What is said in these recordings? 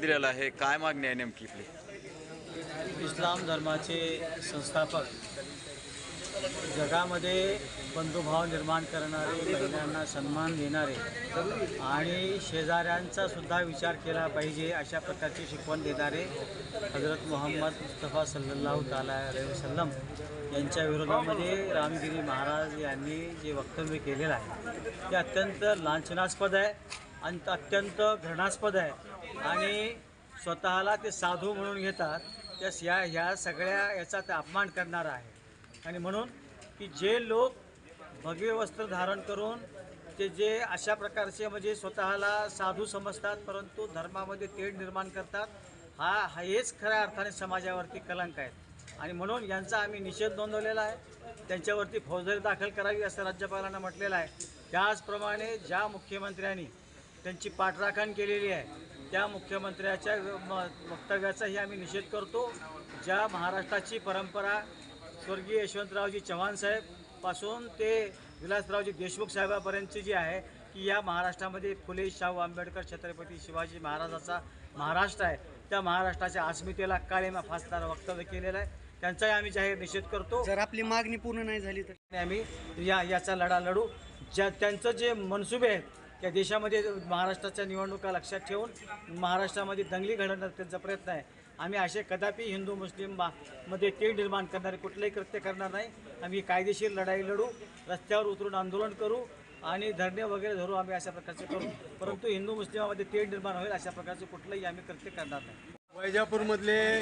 दिलेलं आहे? काय मागणी आहे नेमकी आपली इस्लाम धर्माचे संस्थापक जगामध्ये बंधुभाव निर्माण करणारे महिलांना सन्मान देणारे आणि शेजाऱ्यांचा सुद्धा विचार केला पाहिजे अशा प्रकारची शिकवण देणारे हजरत मोहम्मद मुस्तफा सल्लल्लाहु ताला अलैहि वसल्लम यांच्या विरोधामध्ये रामगिरी महाराज यांनी जे वक्तव्य केलेलं आहे ते अत्यंत लांछनास्पद आहे आणि अत्यंत घृणास्पद आहे. आणि स्वतःला ते साधू म्हणून घेतात. त्यास या ह्या सगळ्या याचा ते अपमान करणार आहे. आणि म्हणून की जे लोक भगवे वस्त्र धारण करून ते जे अशा प्रकारचे म्हणजे स्वतःला साधू समजतात परंतु धर्मामध्ये तेढ निर्माण करतात हा हा हेच खऱ्या अर्थाने समाजावरती कलंक आहेत आणि म्हणून यांचा आम्ही निषेध नोंदवलेला आहे. त्यांच्यावरती फौजदारी दाखल करावी असं राज्यपालांना म्हटलेलं आहे. त्याचप्रमाणे ज्या मुख्यमंत्र्यांनी त्यांची पाठराखण केलेली आहे त्या मुख्यमंत्र्याच्या म- वक्तव्याचाही आम्ही निषेध करतो. ज्या महाराष्ट्राची परंपरा स्वर्गीय यशवंतरावजी चव्हाण साहेबपासून ते विलासरावजी देशमुख साहेबापर्यंतची जी आहे की या महाराष्ट्रामध्ये फुले शाहू आंबेडकर छत्रपती शिवाजी महाराजाचा महाराष्ट्र आहे. त्या महाराष्ट्राच्या अस्मितेला काळीमा फासणारं वक्तव्य केलेलं आहे. त्यांचाही आम्ही जाहीर निषेध करतो. जर आपली मागणी पूर्ण नाही झाली तर? आम्ही या याचा लढा लढू. ज्या त्यांचं जे मनसुबे आहेत त्या देशामध्ये महाराष्ट्राच्या निवडणुका लक्षात ठेवून महाराष्ट्रामध्ये दंगली घडवण्याचा त्यांचा प्रयत्न आहे. आम्ही असे कदापि हिंदू मुस्लिम मा- मध्ये तेढ निर्माण करणारे कुठलंही कृत्य करणार नाही. आम्ही कायदेशीर लढाई लढू रस्त्यावर उतरून आंदोलन करू आणि धरणे वगैरे धरू आम्ही अशा प्रकारचे करू. परंतु हिंदू मुस्लिमामध्ये तेढ निर्माण होईल अशा प्रकारचे कुठलंही आम्ही कृत्य करणार नाही. वैजापूरमधले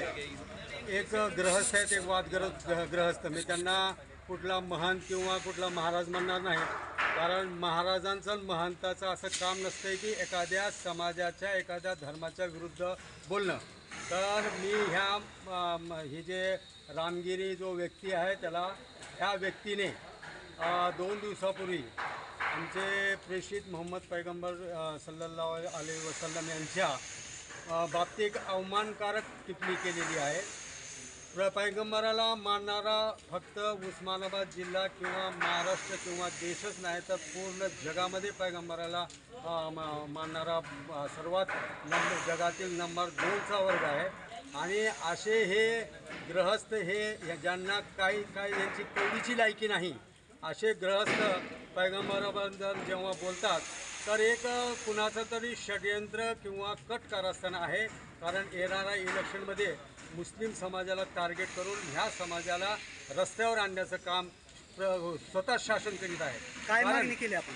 एक ग्रहस्थ आहेत एक वादग्रस्त ग्रहस्थ. मी त्यांना कुठला महान किंवा कुठला महाराज म्हणणार नाही. कारण महाराजांचं महंताचं असं काम नसतंय की एखाद्या समाजाच्या एखाद्या धर्माच्या विरुद्ध बोलणं. तर मी ह्या ही जे रामगिरी जो व्यक्ती आहे त्याला ह्या व्यक्तीने दोन दिवसापूर्वी आमचे प्रेषित मोहम्मद पैगंबर सल्लल्ला अली वसलम यांच्या बाबतीत अवमानकारक टिप्पणी केलेली आहे. पैगंबराला मानणारा फक्त उस्मानाबाद जिल्हा किंवा महाराष्ट्र किंवा देशच नाही तर पूर्ण जगामध्ये पैगंबराला मानणारा सर्वात नंबर जगातील नंबर दोनचा वर्ग आहे. आणि असे हे ग्रहस्थ हे ज्यांना काही काही यांची कवडीची लायकी नाही असे ग्रहस्थ पैगंबराबद्दल जेव्हा बोलतात तर एक कुणाचं तरी षडयंत्र किंवा कट कारस्थान आहे. कारण येणाऱ्या इलेक्शनमध्ये मुस्लिम समाजाला टार्गेट करून ह्या समाजाला रस्त्यावर आणण्याचं काम स्वतः शासन करीत आहे. काय मागणी केली आपण?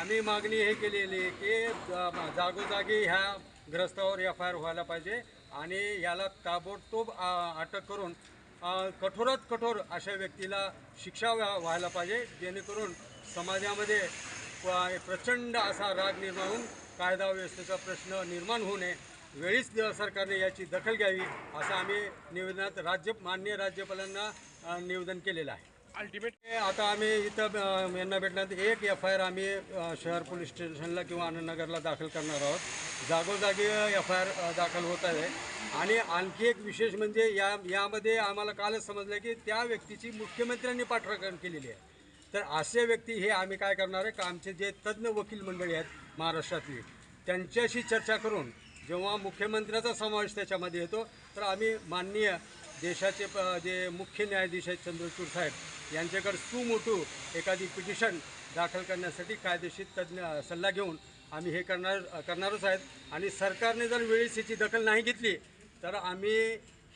आम्ही मागणी हे केलेली आहे की जागोजागी ह्या ग्रस्तावर एफ आय आर व्हायला पाहिजे आणि याला ताबडतोब अटक करून कठोरात कठोर अशा व्यक्तीला शिक्षा व्हा- व्हायला पाहिजे जेणेकरून समाजामध्ये प्रचंड असा राग निर्माण होऊन कायदा व्यवस्थेचा प्रश्न निर्माण होऊ नये वेळीच सरकारने याची दखल घ्यावी असं आम्ही निवेदनात राज्य मान्य राज्यपालांना निवेदन केलेलं आहे. अल्टिमेट आता आम्ही इथं यांना भेटण्यात एक एफ आय आर आम्ही शहर पोलीस स्टेशनला किंवा आनंदनगरला दाखल करणार आहोत. जागोजागी एफ आय आर दाखल होत आहे. आणि आणखी एक विशेष म्हणजे या यामध्ये आम्हाला कालच समजलं की त्या व्यक्तीची मुख्यमंत्र्यांनी पाठराखण केलेली आहे. तर असे व्यक्ती हे आम्ही काय करणार आहे का आमचे जे तज्ज्ञ वकील मंडळी आहेत महाराष्ट्रातली त्यांच्याशी चर्चा करून जेव्हा मुख्यमंत्र्याचा समावेश त्याच्यामध्ये येतो तर आम्ही माननीय देशाचे प जे मुख्य न्यायाधीश आहेत चंद्रचूर साहेब यांच्याकडे सुमोटू एखादी पिटिशन दाखल करण्यासाठी कायदेशीर तज्ज्ञ सल्ला घेऊन आम्ही हे करणार करणारच आहेत. आणि सरकारने जर वेळीच याची दखल नाही घेतली तर आम्ही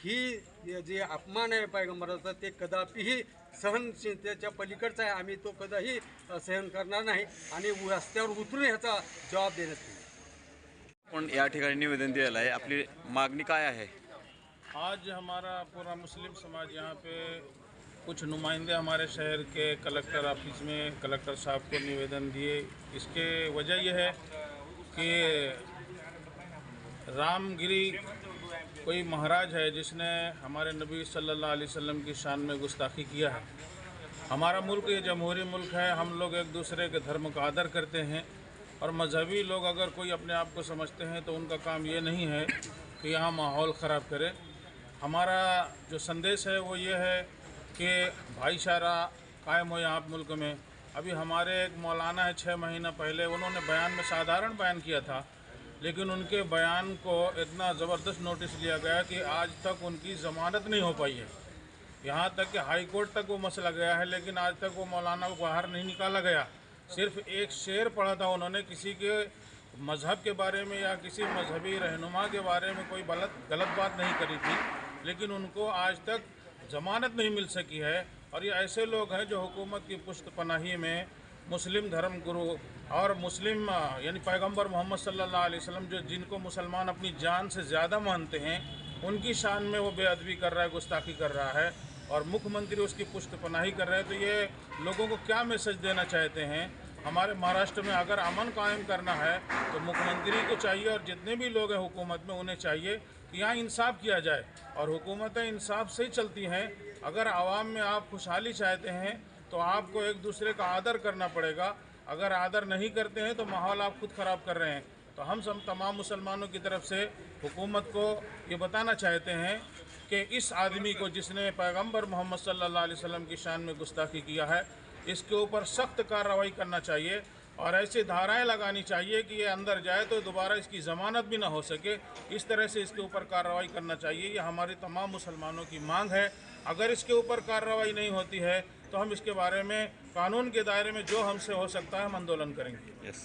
ही जे अपमान आहे पैगंबराचा ते कदापिही सहनशीलतेच्या पलीकडचा आहे. आम्ही तो कदाही सहन करणार नाही आणि रस्त्यावर उतरून ह्याचा जबाब देण्यात येईल. पण या ठिकाणी निवेदन दिलेलं आहे. आपली मागणी काय आहे? आज हमारा पूरा मुस्लिम समाज यहाँ पे कुछ नुमाइंदे हमारे शहर के कलेक्टर ऑफिस में कलेक्टर साहब को निवेदन दिए। इसके वजह यह है कि रामगिरी कोई महाराज है जिसने हमारे नबी सल्लल्लाहु अलैहि वसल्लम की शान में गुस्ताखी किया है? हमारा मुल्क ये जमहूरी मुल्क है, हम लोग एक दूसरे के धर्म का आदर करते हैं और मजहबी लोग अगर कोई अपने आप को समझते हैं तो उनका काम ये नहीं है कि यहाँ माहौल ख़राब करें। हमारा जो संदेश है वो ये है कि भाईचारा कायम हो यहाँ मुल्क में। अभी हमारे एक मौलाना है छः महीना पहले उन्होंने बयान में साधारण बयान किया था लेकिन उनके बयान को इतना ज़बरदस्त नोटिस लिया गया कि आज तक उनकी ज़मानत नहीं हो पाई है। यहाँ तक कि हाई कोर्ट तक वो मसला गया है, लेकिन आज तक वो मौलाना को बाहर नहीं निकाला गया। सिर्फ़ एक शेर पढ़ा था उन्होंने किसी के मज़हब के बारे में या किसी मजहबी रहनुमा के बारे में कोई गलत गलत बात नहीं करी थी, लेकिन उनको आज तक ज़मानत नहीं मिल सकी है। और ये ऐसे लोग हैं जो हुकूमत की पुष्ट पनाही में मुस्लिम धर्म गुरु और मुस्लिम यानी पैगंबर मोहम्मद सल्लल्लाहु अलैहि वसल्लम जो जिनको मुसलमान अपनी जान से ज़्यादा मानते हैं, उनकी शान में वो बेअदबी कर रहा है, गुस्ताखी कर रहा है और मुख्यमंत्री उसकी पुष्ट पनाही कर रहे हैं। तो ये लोगों को क्या मैसेज देना चाहते हैं? हमारे महाराष्ट्र में अगर अमन कायम करना है तो मुख्यमंत्री को चाहिए और जितने भी लोग हैं हुकूमत में, उन्हें चाहिए कि यहाँ इंसाफ किया जाए। और हुकूमतें इंसाफ से ही चलती हैं। अगर आवाम में आप खुशहाली चाहते हैं तो आपको एक दूसरे का आदर करना पड़ेगा। अगर आदर नहीं करते हैं तो माहौल आप खुद ख़राब कर रहे हैं। तो हम सब तमाम मुसलमानों की तरफ़ से हुकूमत को ये बताना चाहते हैं कि इस आदमी को जिसने पैगंबर मोहम्मद सल्लल्लाहु अलैहि वसल्लम की शान में गुस्ताखी किया है, इसके ऊपर सख्त कार्रवाई करना चाहिए और ऐसी धाराएँ लगानी चाहिए कि ये अंदर जाए तो दोबारा इसकी ज़मानत भी ना हो सके। इस तरह से इसके ऊपर कार्रवाई करना चाहिए। ये हमारी तमाम मुसलमानों की मांग है। अगर इसके ऊपर कार्रवाई नहीं होती है तो हम इसके बारे में कानून के दायरे में जो हमसे हो सकता है हम आंदोलन करेंगे yes.